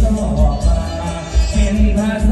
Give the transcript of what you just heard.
ก็ออมาเป็นภาษา